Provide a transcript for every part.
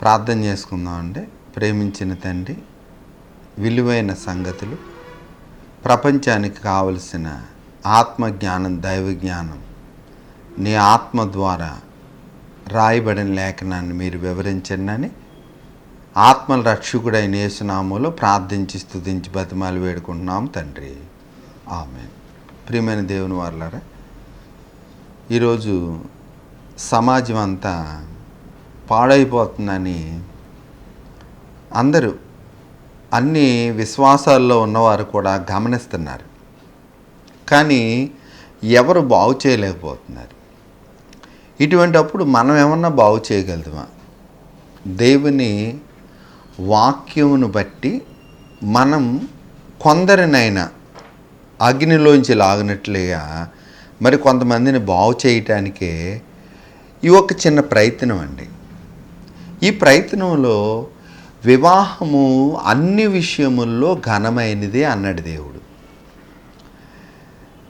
ప్రార్థన చేసుకుందాం అండి ప్రేమించిన తండ్రి విలువైన సంగతులు ప్రపంచానికి కావలసిన ఆత్మ జ్ఞానం దైవ జ్ఞానం నీ ఆత్మ ద్వారా రాయబడిన లేఖనాన్ని మీరు వివరించండి అని ఆత్మల రక్షకుడైన యేసునామూలో ప్రార్థించి స్థుతించి బతిమాలు వేడుకుంటున్నాం తండ్రి. ఆమె ప్రియమైన దేవుని వారులారా ఈరోజు సమాజం అంతా పాడైపోతుందని అందరూ అన్ని విశ్వాసాల్లో ఉన్నవారు కూడా గమనిస్తున్నారు. కానీ ఎవరు బాగు చేయలేకపోతున్నారు. ఇటువంటప్పుడు మనం ఏమన్నా బాగు చేయగలుగుతామా? దేవుని వాక్యమును బట్టి మనం కొందరినైనా అగ్నిలోంచి లాగినట్లుగా మరి కొంతమందిని బాగు చేయటానికే ఈ ఒక చిన్న ప్రయత్నం అండి. ఈ ప్రయత్నంలో వివాహము అన్ని విషయముల్లో ఘనమైనదే అన్నాడు దేవుడు.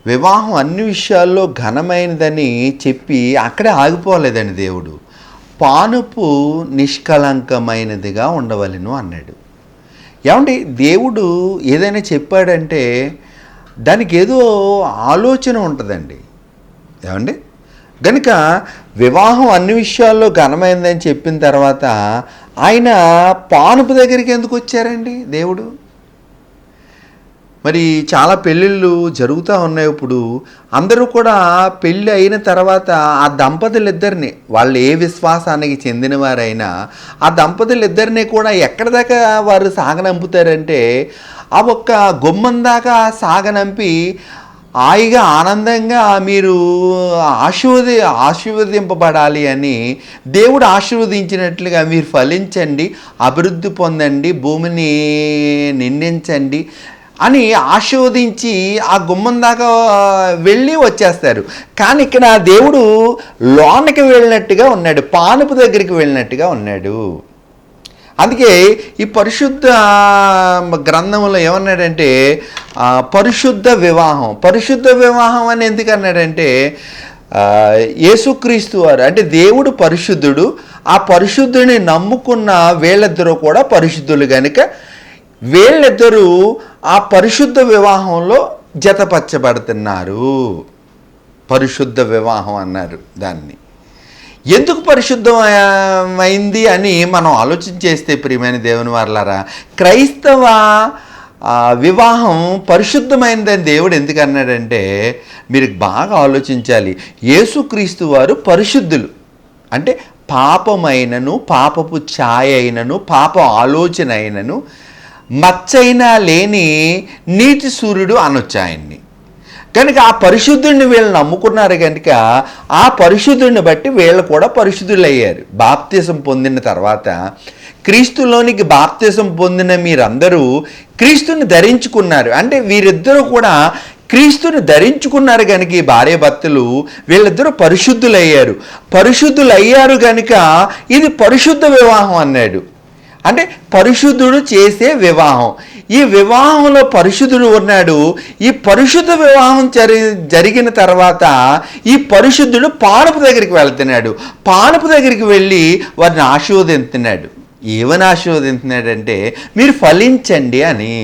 వివాహం అన్ని విషయాల్లో ఘనమైనదని చెప్పి అక్కడే ఆగిపోలేదండి దేవుడు. పానుపు నిష్కలంకమైనదిగా ఉండవలెను అన్నాడు. ఏమండి దేవుడు ఏదైనా చెప్పాడంటే దానికి ఏదో ఆలోచన ఉంటుందండి. ఏమండి? కనుక వివాహం అన్ని విషయాల్లో ఘనమైందని చెప్పిన తర్వాత ఆయన పానుపు దగ్గరికి ఎందుకు వచ్చారండి దేవుడు? మరి చాలా పెళ్ళిళ్ళు జరుగుతూ ఉన్నాయి ఇప్పుడు. అందరూ కూడా పెళ్ళి అయిన తర్వాత ఆ దంపతులిద్దరిని వాళ్ళు ఏ విశ్వాసానికి చెందినవారైనా ఆ దంపతులిద్దరిని కూడా ఎక్కడి దాకా వారు సాగనంపుతారంటే ఆ ఒక్క గుమ్మం దాకా సాగనంపి హాయిగా ఆనందంగా మీరు ఆశీర్వది ఆశీర్వదింపబడాలి అని దేవుడు ఆశీర్వదించినట్లుగా మీరు ఫలించండి అభివృద్ధి పొందండి భూమిని నిందించండి అని ఆశీర్వదించి ఆ గుమ్మం దాకా వెళ్ళి వచ్చేస్తారు. కానీ ఇక్కడ దేవుడు లోనకి వెళ్ళినట్టుగా ఉన్నాడు పానుపు దగ్గరికి వెళ్ళినట్టుగా ఉన్నాడు. అందుకే ఈ పరిశుద్ధ గ్రంథంలో ఏమన్నాడంటే పరిశుద్ధ వివాహం. పరిశుద్ధ వివాహం అని ఎందుకు అన్నాడంటే యేసుక్రీస్తు వారు అంటే దేవుడు పరిశుద్ధుడు ఆ పరిశుద్ధుని నమ్ముకున్న వీళ్ళిద్దరూ కూడా పరిశుద్ధులు కనుక వీళ్ళిద్దరూ ఆ పరిశుద్ధ వివాహంలో జతపరచబడుతున్నారు. పరిశుద్ధ వివాహం అన్నారు దాన్ని. ఎందుకు పరిశుద్ధమైంది అని మనం ఆలోచన చేస్తే ప్రియమైన దేవుని వారలారా క్రైస్తవ వివాహం పరిశుద్ధమైందని దేవుడు ఎందుకు అన్నాడంటే మీరు బాగా ఆలోచించాలి. యేసుక్రీస్తు వారు పరిశుద్ధులు. అంటే పాపమైనను పాపపు ఛాయ అయినను పాప ఆలోచన అయినను మచ్చైనా లేని నీటి సూర్యుడు అనొచ్చాయన్ని కనుక ఆ పరిశుద్ధుడిని వీళ్ళు నమ్ముకున్నారు కనుక ఆ పరిశుద్ధుడిని బట్టి వీళ్ళు కూడా పరిశుద్ధులు అయ్యారు బాప్తిసం పొందిన తర్వాత క్రీస్తులోనికి బాప్తిసం పొందిన మీరందరూ క్రీస్తుని ధరించుకున్నారు. అంటే వీరిద్దరూ కూడా క్రీస్తుని ధరించుకున్నారు కనుక ఈ భార్య భర్తలు వీళ్ళిద్దరూ పరిశుద్ధులయ్యారు. పరిశుద్ధులయ్యారు కనుక ఇది పరిశుద్ధ వివాహం అన్నాడు. అంటే పరిశుద్ధుడు చేసే వివాహం. ఈ వివాహంలో పరిశుద్ధుడు ఉన్నాడు. ఈ పరిశుద్ధ వివాహం జరి జరిగిన తర్వాత ఈ పరిశుద్ధుడు పానపు దగ్గరికి వెళ్తున్నాడు. పానపు దగ్గరికి వెళ్ళి వారిని ఆశీర్వదిస్తున్నాడు ఏమని ఆశీర్వదిస్తున్నాడంటే మీరు ఫలించండి అని.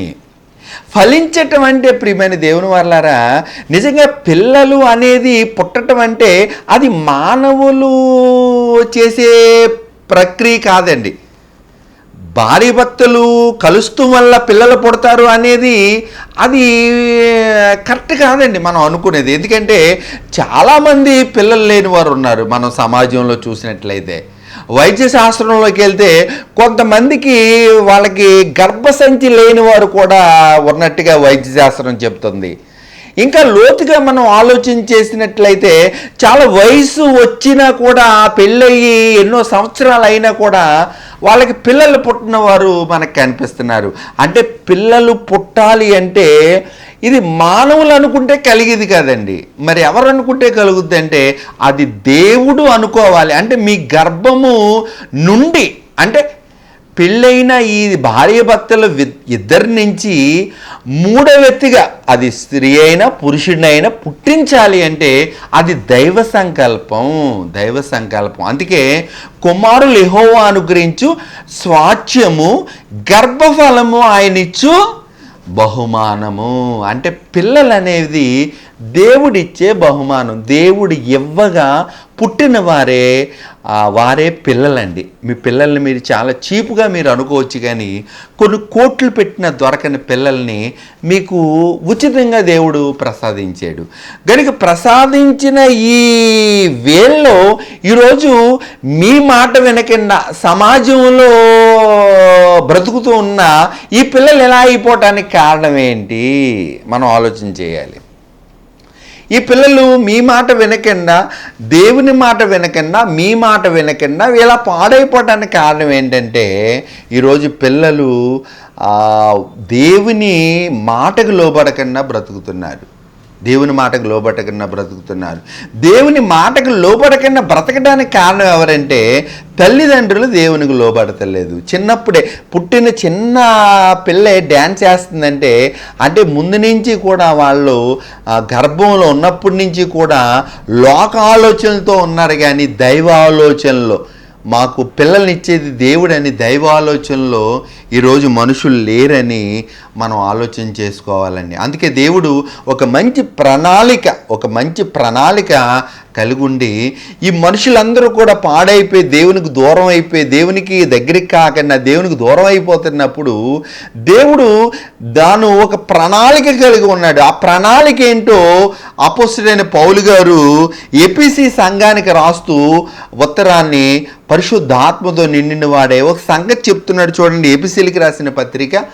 ఫలించటం అంటే ప్రియమైన దేవుని వాళ్ళారా నిజంగా పిల్లలు అనేది పుట్టటం అంటే అది మానవులు చేసే ప్రక్రియ కాదండి. భార్య భర్తలు కలుస్తూ వల్ల పిల్లలు పుడతారు అనేది అది కరెక్ట్ కాదండి మనం అనుకునేది. ఎందుకంటే చాలామంది పిల్లలు లేని వారు ఉన్నారు మనం సమాజంలో చూసినట్లయితే. వైద్య శాస్త్రంలోకి వెళ్తే కొంతమందికి వాళ్ళకి గర్భసంచి లేని వారు కూడా ఉన్నట్టుగా వైద్య శాస్త్రం చెప్తుంది. ఇంకా లోతుగా మనం ఆలోచన చేసినట్లయితే చాలా వయసు వచ్చినా కూడా పెళ్ళయి ఎన్నో సంవత్సరాలు అయినా కూడా వాళ్ళకి పిల్లలు పుట్టిన వారు మనకు కనిపిస్తున్నారు. అంటే పిల్లలు పుట్టాలి అంటే ఇది మానవులు అనుకుంటే కలిగేది కాదండి. మరి ఎవరు అనుకుంటే కలుగుద్ది అంటే అది దేవుడు అనుకోవాలి. అంటే మీ గర్భము నుండి అంటే పెళ్ళైన ఈ భార్య భర్తల వి- ఇద్దరి నుంచి మూడో వ్యక్తిగా అది స్త్రీ అయినా పురుషుడినైనా పుట్టించాలి అంటే అది దైవ సంకల్పం దైవ సంకల్పం. అందుకే కుమారులు ఎహోవా అనుగ్రహించు స్వాచ్యము గర్భఫలము ఆయనిచ్చు బహుమానము. అంటే పిల్లలు అనేది దేవుడిచ్చే బహుమానం. దేవుడు ఇవ్వగా పుట్టిన వారే వారే పిల్లలండి. మీ పిల్లల్ని మీరు చాలా చీపుగా మీరు అనుకోవచ్చు కానీ కొన్ని కోట్లు పెట్టిన దొరకని పిల్లల్ని మీకు ఉచితంగా దేవుడు ప్రసాదించాడు. కనుక ప్రసాదించిన ఈ వేల్లో ఈరోజు మీ మాట వినకుండా సమాజంలో బ్రతుకుతూ ఉన్న ఈ పిల్లలు ఎలా అయిపోవటానికి కారణం ఏంటి? మనం ఆలోచన చేయాలి. ఈ పిల్లలు మీ మాట వినకుండా దేవుని మాట వినకుండా మీ మాట వినకుండా ఇలా పాడైపోవడానికి కారణం ఏంటంటే ఈరోజు పిల్లలు దేవుని మాటకు లోబడకుండా బ్రతుకుతున్నారు. దేవుని మాటకు లోబడకుండా బ్రతుకుతున్నారు. దేవుని మాటకు లోబడకుండా బ్రతకడానికి కారణం ఎవరంటే తల్లిదండ్రులు దేవునికి లోబడతలేదు. చిన్నప్పుడే పుట్టిన చిన్న పిల్ల డ్యాన్స్ చేస్తుందంటే అంటే ముందు నుంచి కూడా వాళ్ళు గర్భంలో ఉన్నప్పటి నుంచి కూడా లోక ఆలోచనలతో ఉన్నారు కానీ దైవ ఆలోచనలో మాకు పిల్లల్నిచ్చేది దేవుడని దైవ ఆలోచనలో ఈరోజు మనుషులు లేరని మనం ఆలోచన చేసుకోవాలండి. అందుకే దేవుడు ఒక మంచి ప్రణాళిక ఒక మంచి ప్రణాళిక కలిగి ఉండి ఈ మనుషులందరూ కూడా పాడైపోయి దేవునికి దూరం అయిపోయి దేవునికి దగ్గరికి కాకుండా దేవునికి దూరం అయిపోతున్నప్పుడు దేవుడు దాను ఒక ప్రణాళిక కలిగి ఉన్నాడు. ఆ ప్రణాళిక ఏంటో అపోస్తుడైన పౌలు గారు ఏపీసీ సంఘానికి రాస్తూ ఉత్తరాన్ని పరిశుద్ధాత్మతో నిండిన వాడే. ఒక సంగతి చెప్తున్నాడు చూడండి ఏపీసీలకి రాసిన పత్రిక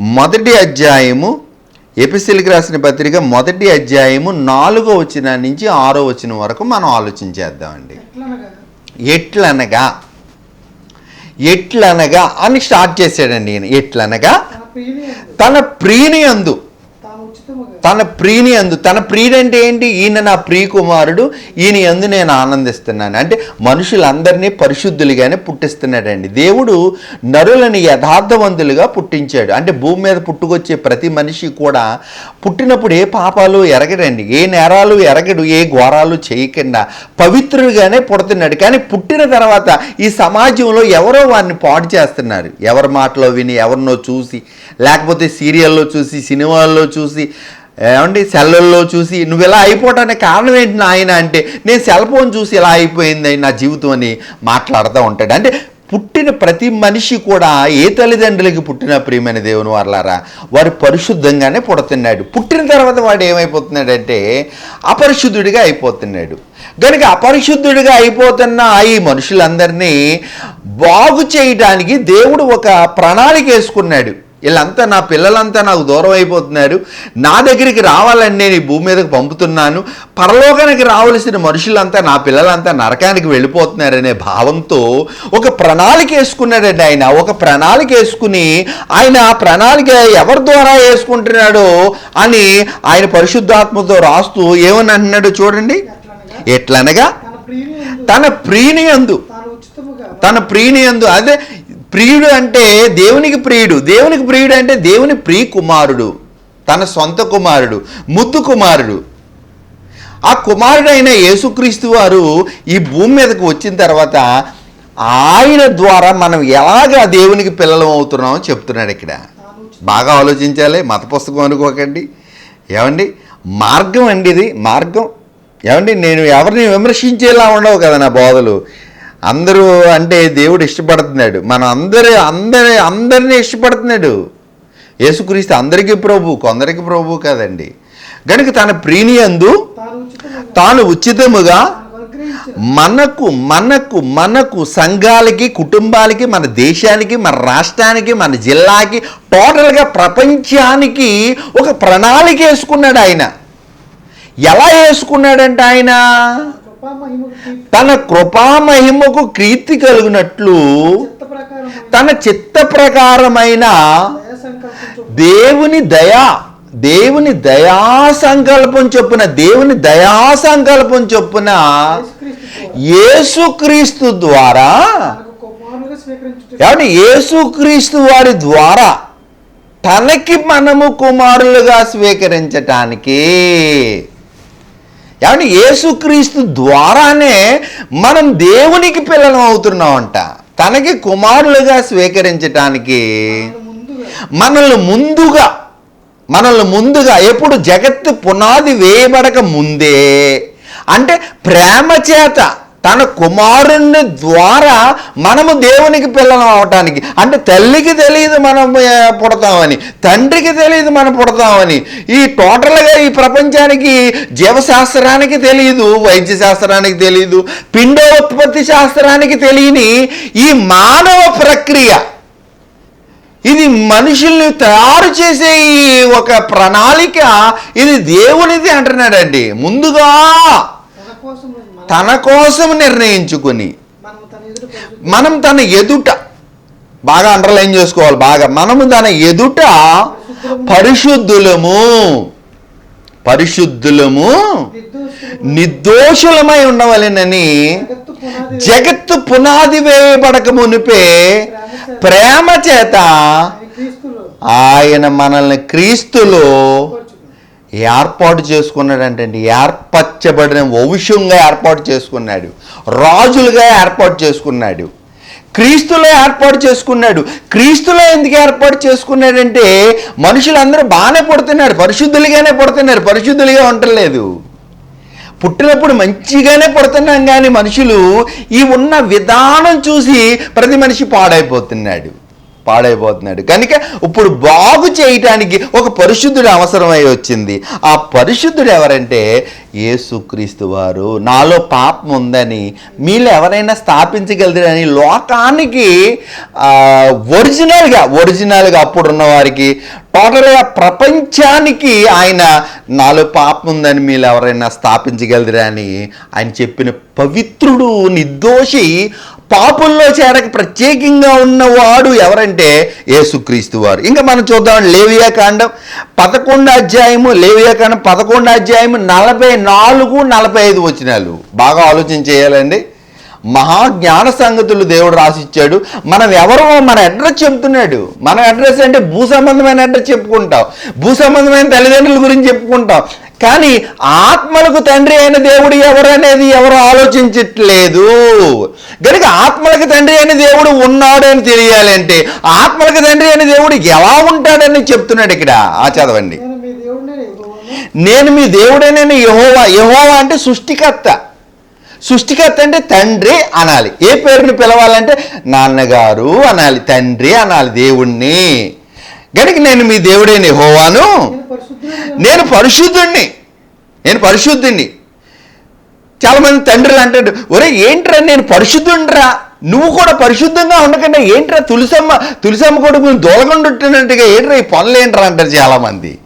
మొదటి అధ్యాయము ఎపిసిల్కి రాసిన పత్రిక మొదటి అధ్యాయము నాలుగో వచ్చిన నుంచి ఆరో వచ్చిన వరకు మనం ఆలోచన చేద్దామండి. ఎట్లనగా? ఎట్లనగా? అని స్టార్ట్ చేశాడండి ఈయన. ఎట్లనగా? తన ప్రియుని అందు తన ప్రియుని అందు తన ప్రియుడంటే ఏంటి? ఈయన నా ప్రియకుమారుడు ఈయన అందు నేను ఆనందిస్తున్నాను. అంటే మనుషులందరినీ పరిశుద్ధులుగానే పుట్టిస్తున్నాడండి. దేవుడు నరులని యథార్థవంతులుగా పుట్టించాడు. అంటే భూమి మీద పుట్టుకొచ్చే ప్రతి మనిషి కూడా పుట్టినప్పుడు ఏ పాపాలు ఎరగడండి ఏ నేరాలు ఎరగడు ఏ ఘోరాలు చేయకుండా పవిత్రులుగానే పుడుతున్నాడు. కానీ పుట్టిన తర్వాత ఈ సమాజంలో ఎవరో వారిని పాడు చేస్తున్నారు. ఎవరి మాటలో విని ఎవరినో చూసి లేకపోతే సీరియల్లో చూసి సినిమాల్లో చూసి ఏమండి సెల్లల్లో చూసి నువ్వు ఇలా అయిపోవటానికి కారణం ఏంటి నాయన అంటే నేను సెల్ ఫోన్ చూసి ఇలా అయిపోయింది నా జీవితం అని మాట్లాడుతూ ఉంటాడు. అంటే పుట్టిన ప్రతి మనిషి కూడా ఏ తల్లిదండ్రులకి పుట్టిన ప్రియమైన దేవుని వారలారా వారు పరిశుద్ధంగానే పుడుతున్నాడు. పుట్టిన తర్వాత వాడు ఏమైపోతున్నాడంటే అపరిశుద్ధుడిగా అయిపోతున్నాడు. కనుక అపరిశుద్ధుడిగా అయిపోతున్న ఈ మనుషులందరినీ బాగు చేయడానికి దేవుడు ఒక ప్రణాళిక వేసుకున్నాడు. వీళ్ళంతా నా పిల్లలంతా నాకు దూరం అయిపోతున్నారు నా దగ్గరికి రావాలని నేను ఈ భూమి మీదకి పంపుతున్నాను. పరలోకానికి రావలసిన మనుషులంతా నా పిల్లలంతా నరకానికి వెళ్ళిపోతున్నారనే భావంతో ఒక ప్రణాళిక వేసుకున్నాడండి ఆయన. ఒక ప్రణాళిక వేసుకుని ఆయన ఆ ప్రణాళిక ఎవరి ద్వారా వేసుకుంటున్నాడో అని ఆయన పరిశుద్ధాత్మతో రాస్తూ ఏమని అంటున్నాడు చూడండి. ఎట్లనగా? తన ప్రియుని యందు. తన ప్రియుని యందు. అదే ప్రియుడు అంటే దేవునికి ప్రియుడు. దేవునికి ప్రియుడు అంటే దేవుని ప్రియ కుమారుడు తన సొంత కుమారుడు ముద్దు కుమారుడు. ఆ కుమారుడైన యేసుక్రీస్తు వారు ఈ భూమి మీదకు వచ్చిన తర్వాత ఆయన ద్వారా మనం ఎలాగా దేవునికి పిల్లలం అవుతున్నామో చెప్తున్నాడు ఇక్కడ. బాగా ఆలోచించాలి మత పుస్తకం అనుకోకండి. ఏమండి? మార్గం అండి ఇది మార్గం. ఏమండి? నేను ఎవరిని విమర్శించేలా ఉండవు కదా నా బోధలు. అందరూ అంటే దేవుడు ఇష్టపడుతున్నాడు. మనం అందరి అందరి అందరినీ ఇష్టపడుతున్నాడు. యేసుక్రీస్తు అందరికీ ప్రభు కొందరికి ప్రభు కాదండి. కనుక తన ప్రీనియందు తాను ఉచితముగా తాను ఉచితముగా మనకు మనకు మనకు సంఘాలకి కుటుంబాలకి మన దేశానికి మన రాష్ట్రానికి మన జిల్లాకి టోటల్గా ప్రపంచానికి ఒక ప్రణాళిక వేసుకున్నాడు ఆయన. ఎలా వేసుకున్నాడంటే ఆయన? తన కృపామహిమకు కీర్తి కలిగినట్లు తన చిత్త ప్రకారమైన దేవుని దయా దేవుని దయా సంకల్పం చొప్పున దేవుని దయా సంకల్పం చొప్పున యేసుక్రీస్తు ద్వారా తనకు ఏమంటే యేసుక్రీస్తు వారి ద్వారా తనకి మనము కుమారులుగా స్వీకరించటానికి ఏమంటే యేసుక్రీస్తు ద్వారానే మనం దేవునికి పిల్లలం అవుతున్నామంట. తనకి కుమారులుగా స్వీకరించటానికి మనల్ని ముందుగా మనల్ని ముందుగా ఎప్పుడు జగత్తు పునాది వేయబడక ముందే అంటే ప్రేమ చేత తన కుమారుని ద్వారా మనము దేవునికి పిల్లలం అవటానికి. అంటే తల్లికి తెలియదు మనం పుడతామని తండ్రికి తెలియదు మనం పుడతామని. ఈ టోటల్గా ఈ ప్రపంచానికి జీవశాస్త్రానికి తెలియదు వైద్య శాస్త్రానికి తెలియదు పిండోత్పత్తి శాస్త్రానికి తెలియని ఈ మానవ ప్రక్రియ. ఇది మనుషుల్ని తయారు చేసే ఈ ఒక ప్రణాళిక ఇది దేవునిది అంటున్నాడండి. ముందుగా తన కోసం నిర్ణయించుకుని మనం తన ఎదుట బాగా అండర్లైన్ చేసుకోవాలి బాగా. మనము తన ఎదుట పరిశుద్ధులము. పరిశుద్ధులము. నిర్దోషులు నిర్దోషులమై ఉండవలెనని జగత్తు పునాది వేయబడక మునిపే ప్రేమ చేత ఆయన మనల్ని క్రీస్తులో. ఏర్పాటు చేసుకున్నాడంటే ఏర్పరచబడిన వంశంగా ఏర్పాటు చేసుకున్నాడు. రాజులుగా ఏర్పాటు చేసుకున్నాడు. క్రీస్తులో ఏర్పాటు చేసుకున్నాడు. క్రీస్తులో ఎందుకు ఏర్పాటు చేసుకున్నాడంటే మనుషులందరూ బాగానే పుడుతున్నారు. పరిశుద్ధులుగానే పుడుతున్నారు. పరిశుద్ధులుగా ఉండలేదు పుట్టినప్పుడు మంచిగానే పుడుతున్నాం కానీ మనుషులు ఈ ఉన్న విధానం చూసి ప్రతి మనిషి పాడైపోతున్నాడు. పాడైపోతున్నాడు. కనుక ఇప్పుడు బాగు చేయటానికి ఒక పరిశుద్ధుడు అవసరమై వచ్చింది. ఆ పరిశుద్ధుడు ఎవరంటే యేసుక్రీస్తు వారు. నాలో పాపం ఉందని మీలో ఎవరైనా స్థాపించగలరని లోకానికి ఒరిజినల్గా ఒరిజినల్గా అప్పుడున్న వారికి టోటల్గా ప్రపంచానికి ఆయన నాలో పాపం ఉందని మీరు ఎవరైనా స్థాపించగలిగిరా అని ఆయన చెప్పిన పవిత్రుడు నిర్దోషి పాపుల్లో చేరక ప్రత్యేకంగా ఉన్నవాడు ఎవరంటే యేసుక్రీస్తు వారు. ఇంకా మనం చూద్దాం లేవియా కాండం పదకొండు అధ్యాయము లేవియాకాండం పదకొండు అధ్యాయము నలభై నాలుగు నలభై ఐదు వచ్చినాలు బాగా ఆలోచన చేయాలండి. మహా జ్ఞాన సంగతులు దేవుడు రాసిచ్చాడు. మనం ఎవరో మన అడ్రస్ చెప్తున్నాడు. మన అడ్రస్ అంటే భూ సంబంధమైన అడ్రస్ చెప్పుకుంటాం. భూ సంబంధమైన తల్లిదండ్రుల గురించి చెప్పుకుంటాం. కానీ ఆత్మలకు తండ్రి అయిన దేవుడు ఎవరు అనేది ఎవరు ఆలోచించట్లేదు. కనుక ఆత్మలకు తండ్రి అయిన దేవుడు ఉన్నాడు అని తెలియాలంటే ఆత్మలకు తండ్రి అయిన దేవుడు ఎలా ఉంటాడని చెప్తున్నాడు ఇక్కడ. ఆ చదవండి. నేను మీ దేవుడినే యెహోవాను. నేను మీ దేవుడైన యహోవా యహోవా అంటే సృష్టికర్త. సృష్టికర్త అంటే తండ్రి అనాలి. ఏ పేరుని పిలవాలంటే నాన్నగారు అనాలి తండ్రి అనాలి దేవుణ్ణి. గనుక నేను మీ దేవుడే హోవాను నేను నేను పరిశుద్ధుణ్ణి. నేను పరిశుద్ధుణ్ణి. చాలామంది తండ్రులు అంటాడు ఒరే ఏంట్రా నేను పరిశుద్ధుండ్రా నువ్వు కూడా పరిశుద్ధంగా ఉండకుండా. ఏంట్రా తులసమ్మ తులసమ్మ కొడుకు దోలగొండుతున్నట్టుగా ఏంట్రా ఈ పనులు ఏంట్రా అంటారు చాలామంది.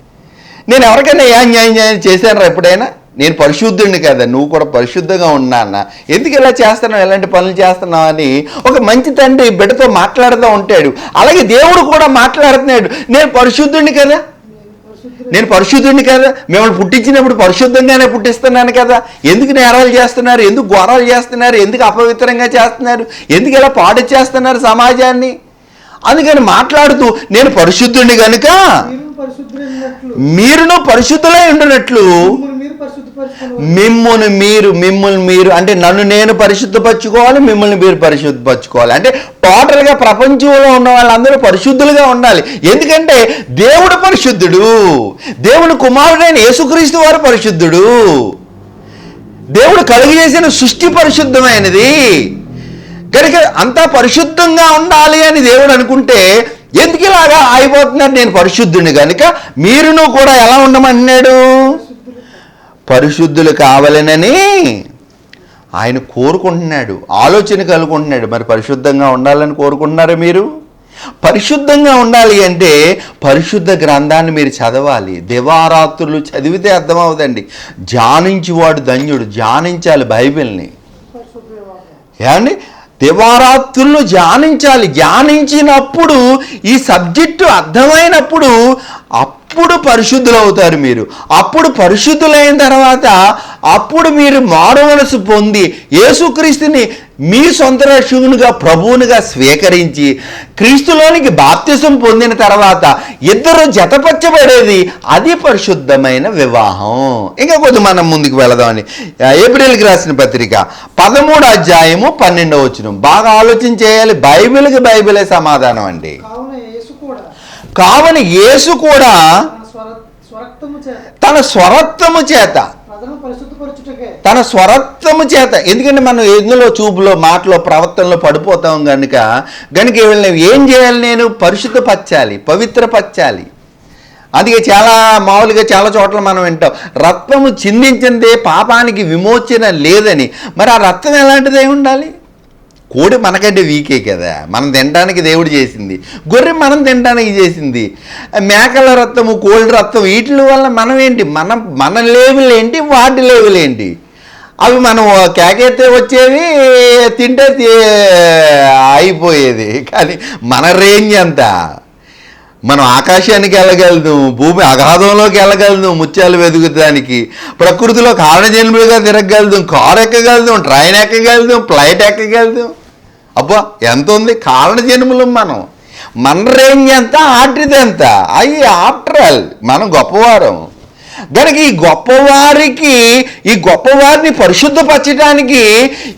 నేను ఎవరికైనా ఏ అన్యాయం న్యాయం చేశానురా ఎప్పుడైనా? నేను పరిశుద్ధుడిని కదా నువ్వు కూడా పరిశుద్ధంగా ఉన్నా అన్న. ఎందుకు ఇలా చేస్తున్నావు? ఎలాంటి పనులు చేస్తున్నావు అని ఒక మంచి తండ్రి బిడ్డతో మాట్లాడుతూ ఉంటాడు. అలాగే దేవుడు కూడా మాట్లాడుతున్నాడు నేను పరిశుద్ధుడిని కదా. నేను పరిశుద్ధుడిని కదా. మిమ్మల్ని పుట్టించినప్పుడు పరిశుద్ధంగానే పుట్టిస్తున్నాను కదా. ఎందుకు నేరాలు చేస్తున్నారు? ఎందుకు ఘోరాలు చేస్తున్నారు? ఎందుకు అపవిత్రంగా చేస్తున్నారు? ఎందుకు ఇలా పాడు చేస్తున్నారు సమాజాన్ని? అందుకని మాట్లాడుతూ నేను పరిశుద్ధుడిని కనుక మీరును పరిశుద్ధులై ఉండినట్లు మిమ్మును మీరు మిమ్మల్ని మీరు అంటే నన్ను నేను పరిశుద్ధపరచుకోవాలి మిమ్మల్ని మీరు పరిశుద్ధపరచుకోవాలి. అంటే టోటల్గా ప్రపంచంలో ఉన్న వాళ్ళందరూ పరిశుద్ధులుగా ఉండాలి. ఎందుకంటే దేవుడు పరిశుద్ధుడు. దేవుడు కుమారుడైన యేసుక్రీస్తు వారు పరిశుద్ధుడు. దేవుడు కలుగు చేసిన సృష్టి పరిశుద్ధమైనది. కనుక అంతా పరిశుద్ధంగా ఉండాలి అని దేవుడు అనుకుంటే ఎందుకు ఇలాగా అయిపోతున్నారు? నేను పరిశుద్ధుని కనుక మీరును కూడా ఎలా ఉండమన్నాడు? పరిశుద్ధులు కావాలనని ఆయన కోరుకుంటున్నాడు. ఆలోచన కలుగుకుంటున్నాడు మరి పరిశుద్ధంగా ఉండాలని కోరుకుంటున్నారా మీరు? పరిశుద్ధంగా ఉండాలి అంటే పరిశుద్ధ గ్రంథాన్ని మీరు చదవాలి. దివారాత్రులు చదివితే అర్థమవుదండి ధ్యానించేవాడు ధన్యుడు. ధ్యానించాలి బైబిల్ని. ఏమండి? దివారాత్రులు ధ్యానించాలి. ధ్యానించినప్పుడు ఈ సబ్జెక్టు అర్థమైనప్పుడు అప్పుడు పరిశుద్ధులు అవుతారు మీరు. అప్పుడు పరిశుద్ధులైన తర్వాత అప్పుడు మీరు మారుమనసు పొంది యేసుక్రీస్తుని మీ సొంత రక్షకునిగా ప్రభువునిగా స్వీకరించి క్రీస్తులోనికి బాప్తిసం పొందిన తర్వాత ఇద్దరు జతపరచబడేది అది పరిశుద్ధమైన వివాహం. ఇంకా కొద్ది మనం ముందుకు వెళదామని. ఏప్రిల్కి రాసిన పత్రిక పదమూడు అధ్యాయము పన్నెండవ వచనం. బాగా ఆలోచన చేయాలి. బైబిల్కి బైబిలే సమాధానం అండి. కావున యేసు కూడా తన స్వరత్వము చేత తన స్వరత్వము చేత. ఎందుకంటే మనం ఎందులో చూపులో మాటలో ప్రవర్తనలో పడిపోతాం కనుక కనుక వీళ్ళని ఏం చేయాలి నేను? పరిశుద్ధపరచాలి పవిత్రపరచాలి. అందుకే చాలా మామూలుగా చాలా చోట్ల మనం వింటాం రక్తము చిందించిందే పాపానికి విమోచన లేదని. మరి ఆ రక్తం ఎలాంటిదై ఉండాలి? కోడి మనకంటే వీకే కదా. మనం తినడానికి దేవుడు చేసింది. గొర్రె మనం తినడానికి చేసింది. మేకల రక్తము కోళ్ళ రక్తం వీటి వల్ల మనం ఏంటి? మన మన లేబుల్ ఏంటి? వాటి లేబుల్ ఏంటి? అవి మనం కేకెత్తే వచ్చేవి తింటే అయిపోయేది. కానీ మన రేంజ్ అంతా మనం ఆకాశానికి వెళ్ళగలదు భూమి అగాధంలోకి వెళ్ళగలదు ముత్యాలు వెతుకుతానికి. ప్రకృతిలో కారణజన్ములుగా తిరగగలదు కారు ఎక్కగలదు ట్రైన్ ఎక్కగలదు ఫ్లైట్ ఎక్కగలదు. అబ్బా ఎంత ఉంది కారణజన్ములు మనం. మన రేంజ్ ఎంత ఆటిది ఎంత? అవి ఆఫ్టర్ ఆల్ మనం గొప్పవారం. కనుక ఈ గొప్పవారికి ఈ గొప్పవారిని పరిశుద్ధపరచడానికి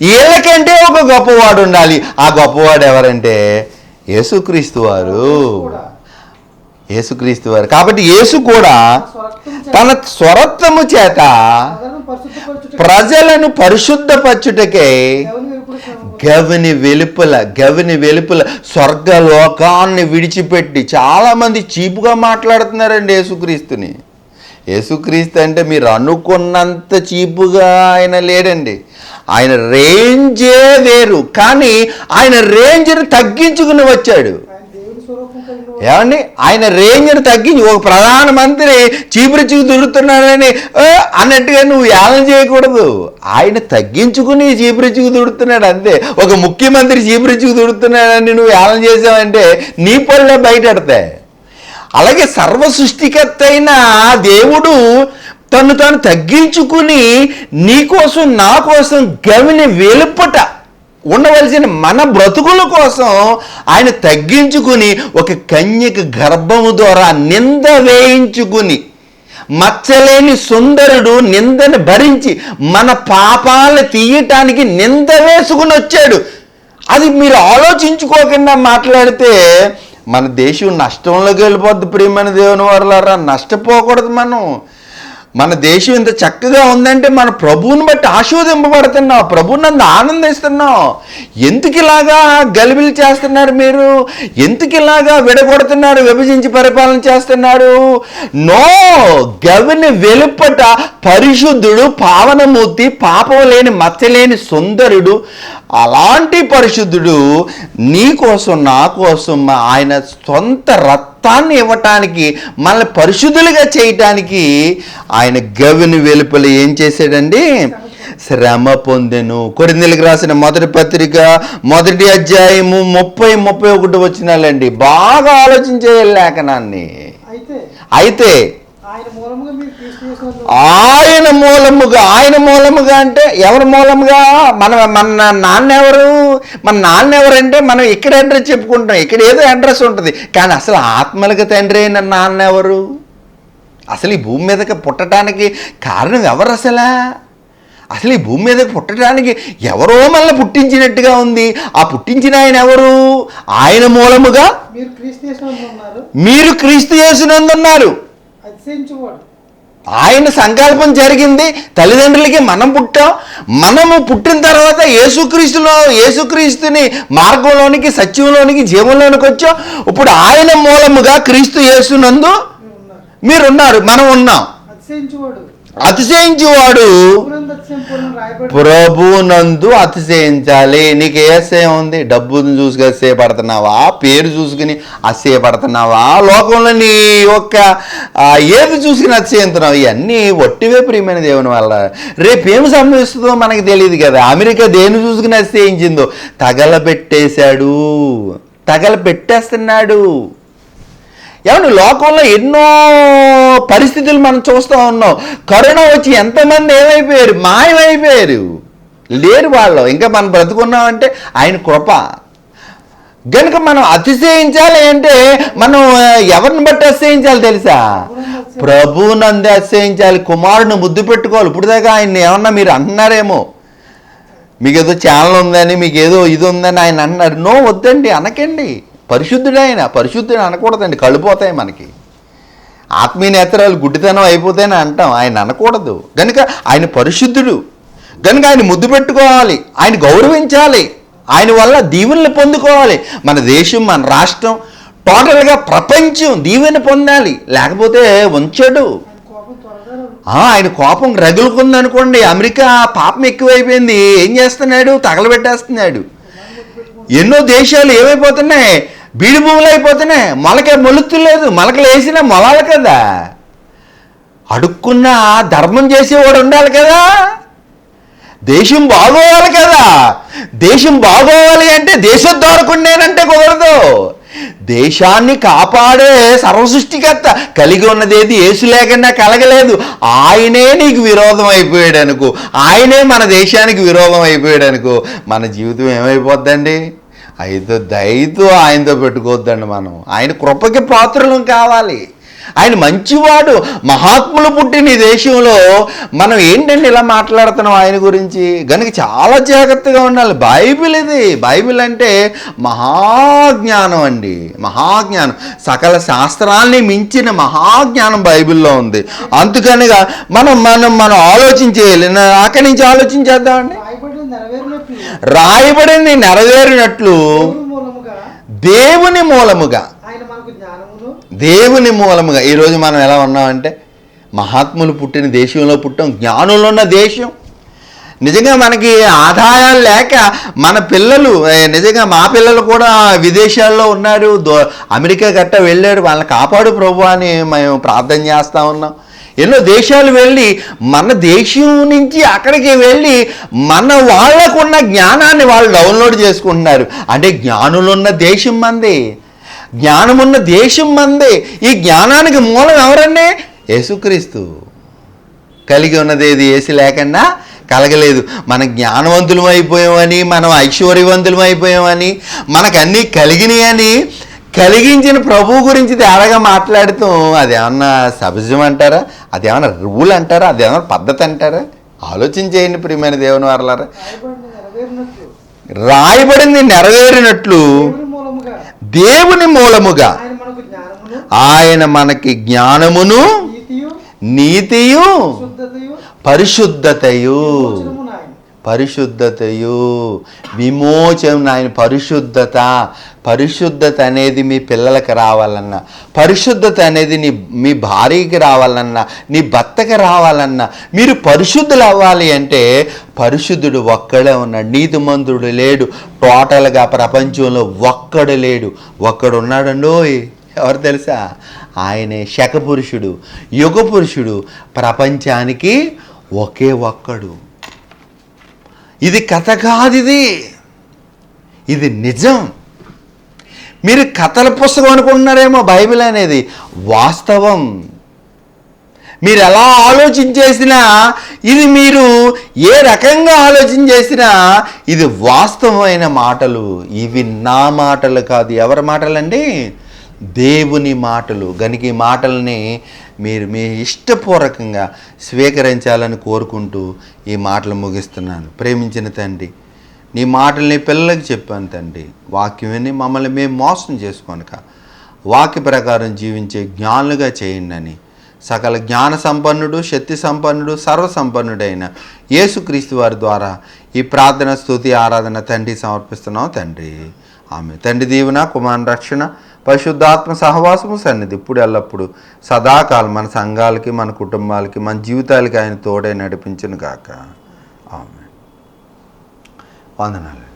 వీళ్ళకంటే ఒక గొప్పవాడు ఉండాలి. ఆ గొప్పవాడు ఎవరంటే? యేసుక్రీస్తు వారు. యేసుక్రీస్తు వారు. కాబట్టి యేసు కూడా తన స్వరత్వము చేత ప్రజలను పరిశుద్ధపరచుటకే గవిని వెలుపల గవిని వెలుపల స్వర్గలోకాన్ని విడిచిపెట్టి చాలామంది చీపుగా మాట్లాడుతున్నారండి యేసుక్రీస్తుని. యేసుక్రీస్తు అంటే మీరు అనుకున్నంత చీపుగా ఆయన లేడండి. ఆయన రేంజే వేరు కానీ ఆయన రేంజ్ని తగ్గించుకుని వచ్చాడు ఆయన దేవుని స్వరూపం కలిగిన వాడు. ఏమండి? ఆయన రేంజ్ని తగ్గించి ఒక ప్రధానమంత్రి చీపురిచికి దుడుతున్నాడని "ఆ" అన్నట్టుగా నువ్వు ఏలం చేయకూడదు. ఆయన తగ్గించుకుని చీపురిచికి దుడుతున్నాడు అంతే. ఒక ముఖ్యమంత్రి చీపురిచికి దుడుతున్నాడని నువ్వు ఏలం చేసావంటే నీ పళ్ళే బయటడతాయి అలాగే సర్వ సృష్టికర్త అయిన దేవుడు తను తాను తగ్గించుకుని నీ కోసం నా కోసం గవిని వెలుపట ఉండవలసిన మన బ్రతుకుల కోసం ఆయన తగ్గించుకుని ఒక కన్యక గర్భము ద్వారా నింద వేయించుకుని మచ్చలేని సుందరుడు నిందను భరించి మన పాపాలు తీయటానికి నింద వేసుకుని వచ్చాడు. అది మీరు ఆలోచించుకోకుండా మాట్లాడితే మన దేశం నష్టంలోకి వెళ్ళిపోద్ది ప్రియమైన దేవుని వరలారా నష్టపోకూడదు మనం. మన దేశం ఇంత చక్కగా ఉందంటే మన ప్రభువుని బట్టి ఆశీర్వదింపబడుతున్నాం ప్రభువు నన్ను ఆనందిస్తున్నాం ఎందుకు ఇలాగా గలిబిలు చేస్తున్నారు మీరు? ఎందుకు ఇలాగా విడగొడుతున్నారు విభజించి పరిపాలన చేస్తున్నారు? నో! గవిని వెలుపట పరిశుద్ధుడు పావనమూర్తి పాపం లేని మచ్చలేని సుందరుడు అలాంటి పరిశుద్ధుడు నీ కోసం నా కోసం ఆయన సొంత రక్తాన్ని ఇవ్వటానికి మనల్ని పరిశుద్ధులుగా చేయటానికి ఆయన గవిని వెలుపల ఏం చేశాడండి? శ్రమ పొందెను. కొరిందెలకు రాసిన మొదటి పత్రిక మొదటి అధ్యాయము ముప్పై ముప్పై ఒకటి వచ్చినాలండి. బాగా ఆలోచించే లేఖనాన్ని. అయితే అయితే ఆయన మూలముగా ఆయన మూలముగా అంటే ఎవరి మూలముగా? మన మన నాన్న ఎవరు? మన నాన్న ఎవరంటే మనం ఇక్కడ అడ్రస్ చెప్పుకుంటాం ఇక్కడ ఏదో అడ్రస్ ఉంటుంది. కానీ అసలు ఆత్మలకు తండ్రి అయిన నాన్న ఎవరు? అసలు ఈ భూమి మీదకి పుట్టడానికి కారణం ఎవరు అసలా? అసలు ఈ భూమి మీదకి పుట్టడానికి ఎవరో మళ్ళీ పుట్టించినట్టుగా ఉంది. ఆ పుట్టించిన ఆయన ఎవరు? ఆయన మూలముగా మీరు క్రీస్తు యేసునందు ఆయన సంకల్పం జరిగింది తల్లిదండ్రులకి మనం పుట్టాం. మనము పుట్టిన తర్వాత యేసుక్రీస్తులో యేసుక్రీస్తుని మార్గంలోనికి సత్యంలోనికి జీవంలోనికి వచ్చాం. ఇప్పుడు ఆయన మూలముగా క్రీస్తు యేసునందు మీరు ఉన్నారు మీరున్నారు మనం ఉన్నాం. అతిశయించువాడు ప్రభునందు అతిశయించాలి. నీకు ఏ అతిశయం ఉంది? డబ్బును చూసుకుని అతిశయపడుతున్నావా పేరు చూసుకుని అతిశయపడుతున్నావా లోకంలో నీ యొక్క ఏది చూసుకుని అతిశయంతున్నావు ఇవన్నీ ఒట్టివే ప్రియమైన దేవుని వల్ల. రేపు ఏం సంభవిస్తుందో మనకి తెలియదు కదా. అమెరికా దేని చూసుకుని అతిశయించిందో తగలబెట్టేశాడు. తగలబెట్టేస్తున్నాడు. ఏమంటే లోకంలో ఎన్నో పరిస్థితులు మనం చూస్తూ ఉన్నాం. కరోనా వచ్చి ఎంతమంది ఏమైపోయారు? మాయమైపోయారు. లేరు వాళ్ళు. ఇంకా మనం బ్రతుకున్నామంటే ఆయన కృప. కనుక మనం అతిశయించాలి అంటే మనం ఎవరిని బట్టి అతిశయించాలి తెలుసా? ప్రభునంది అతిశయించాలి. కుమారుని ముద్దు పెట్టుకోవాలి. ఇప్పుడు దాకా ఆయన ఏమన్నా మీరు అంటున్నారేమో? మీకు ఏదో ఛానల్ ఉందని మీకు ఏదో ఇది ఉందని ఆయన అన్నారు నో వద్దండి. అనకండి. పరిశుద్ధుడు ఆయన పరిశుద్ధుడు అనకూడదండి కళ్ళిపోతాయి మనకి. ఆత్మీయ నేత్రాలు గుడ్డితనం అయిపోతాయని అంటాం ఆయన అనకూడదు. కనుక ఆయన పరిశుద్ధుడు. కనుక ఆయన ముద్దు పెట్టుకోవాలి ఆయన గౌరవించాలి ఆయన వల్ల దీవెనలు పొందుకోవాలి. మన దేశం మన రాష్ట్రం టోటల్గా ప్రపంచం దీవెన పొందాలి. లేకపోతే ఉంచాడు ఆయన కోపం త్వరగా ఆయన కోపం రగులుకుందనుకోండి అమెరికా పాపం ఎక్కువైపోయింది. ఏం చేస్తున్నాడు? తగలబెట్టేస్తున్నాడు. ఎన్నో దేశాలు ఏమైపోతున్నాయి? బీడి భూములు అయిపోతున్నాయి మొలకే మొలుతులేదు మొలకలు వేసినా మొలాలి కదా. అడుక్కున్న ధర్మం చేసేవాడు ఉండాలి కదా. దేశం బాగోవాలి కదా. దేశం బాగోవాలి అంటే దేశద్వారకుండేనంటే కుదరదు. దేశాన్ని కాపాడే సర్వసృష్టికర్త కలిగి ఉన్నదేది ఏసు లేకుండా కలగలేదు. ఆయనే నీకు విరోధం అయిపోయాడు అనుకో ఆయనే మన దేశానికి విరోధం అయిపోయాడు అనుకో మన జీవితం ఏమైపోద్దండి? అయితే దయతో ఆయనతో పెట్టుకోవద్దండి మనం. ఆయన కృపకి పాత్రలం కావాలి. ఆయన మంచివాడు. మహాత్ములు పుట్టిన ఈ దేశంలో మనం ఏంటండి ఇలా మాట్లాడుతున్నాం ఆయన గురించి? కనుక చాలా జాగ్రత్తగా ఉండాలి. బైబిల్ ఇది. బైబిల్ అంటే మహాజ్ఞానం అండి. మహాజ్ఞానం. సకల శాస్త్రాల్ని మించిన మహాజ్ఞానం బైబిల్లో ఉంది. అందుకనిగా మనం మనం మనం ఆలోచించేయాలి అక్కడి నుంచి ఆలోచించేద్దామండి. రాయబడింది నెరవేరినట్లు దేవుని మూలముగా. దేవుని మూలముగా. ఈరోజు మనం ఎలా ఉన్నామంటే మహాత్ములు పుట్టిన దేశంలో పుట్టాం జ్ఞానులు ఉన్న దేశం. నిజంగా మనకి ఆదాయాలు లేక మన పిల్లలు నిజంగా మా పిల్లలు కూడా విదేశాల్లో ఉన్నారు దో అమెరికా గట్ట వెళ్ళారు వాళ్ళని కాపాడు ప్రభు అని మేము ప్రార్థన చేస్తూ ఉన్నాం. ఎన్నో దేశాలు వెళ్ళి మన దేశం నుంచి అక్కడికి వెళ్ళి మన వాళ్ళకున్న జ్ఞానాన్ని వాళ్ళు డౌన్లోడ్ చేసుకుంటున్నారు. అంటే జ్ఞానులున్న దేశం మంది. జ్ఞానమున్న దేశం మందే. ఈ జ్ఞానానికి మూలం ఎవరండి? యేసుక్రీస్తు. కలిగి ఉన్నదేది ఏసి లేకుండా కలగలేదు. మన జ్ఞానవంతులం అయిపోయామని మనం ఐశ్వర్యవంతులం అయిపోయామని మనకు అన్నీ కలిగినాయని కలిగించిన ప్రభు గురించి తేడాగా మాట్లాడుతూ అదేమన్నా సహజం అంటారా? అదేమన్నా రూల్ అంటారా? అదేమన్నా పద్ధతి అంటారా? ఆలోచన చేయండి ప్రియమైన దేవుని వారలారా. రాయబడింది నెరవేరినట్లు దేవుని మూలముగా. ఆయన మనకు జ్ఞానమును నీతియు నీతియు శుద్ధతయు పరిశుద్ధతయు. పరిశుద్ధతయు. విమోచనం ఆయన పరిశుద్ధత. పరిశుద్ధత అనేది మీ పిల్లలకు రావాలన్నా. పరిశుద్ధత అనేది నీ మీ భార్యకి రావాలన్నా. నీ భర్తకి రావాలన్నా. మీరు పరిశుద్ధులు అవ్వాలి అంటే పరిశుద్ధుడు ఒక్కడే ఉన్నాడు. నీతిమంతుడు లేడు. టోటల్గా ప్రపంచంలో ఒక్కడు లేడు. ఒక్కడు ఉన్నాడండోయ్ ఎవరు తెలుసా? ఆయనే శకపురుషుడు యుగ పురుషుడు ప్రపంచానికి ఒకే ఒక్కడు. ఇది కథ కాదు ఇది ఇది నిజం. మీరు కథల పుస్తకం అనుకుంటున్నారేమో బైబిల్ అనేది? వాస్తవం. మీరు ఎలా ఆలోచించేసినా ఇది మీరు ఏ రకంగా ఆలోచన చేసినా ఇది వాస్తవమైన మాటలు. ఇవి నా మాటలు కాదు. ఎవరి మాటలండి? దేవుని మాటలు గనికి ఈ మాటల్ని మీరు మీ ఇష్టపూర్వకంగా స్వీకరించాలని కోరుకుంటూ ఈ మాటలు ముగిస్తున్నాను. ప్రేమించిన తండ్రి నీ మాటల్ని పిల్లలకు పిల్లలకి చెప్పాను తండ్రి. వాక్యం మమ్మల్ని మేము మోసం చేసుకోనుక. వాక్య ప్రకారం జీవించే జ్ఞానులుగా చేయండి సకల జ్ఞాన సంపన్నుడు శక్తి సంపన్నుడు సర్వసంపన్నుడైన యేసుక్రీస్తు వారి ద్వారా ఈ ప్రార్థన స్తుతి ఆరాధన తండ్రి సమర్పిస్తున్నాం తండ్రి. ఆమె తండ్రి దీవెన కుమార రక్షణ పరిశుద్ధాత్మ సహవాసము సన్నిధి. ఇప్పుడు ఎల్లప్పుడు సదాకాలం మన సంఘాలకి మన కుటుంబాలకి మన జీవితాలకి ఆయన తోడే నడిపించను కాక ఆమె వందనాలు.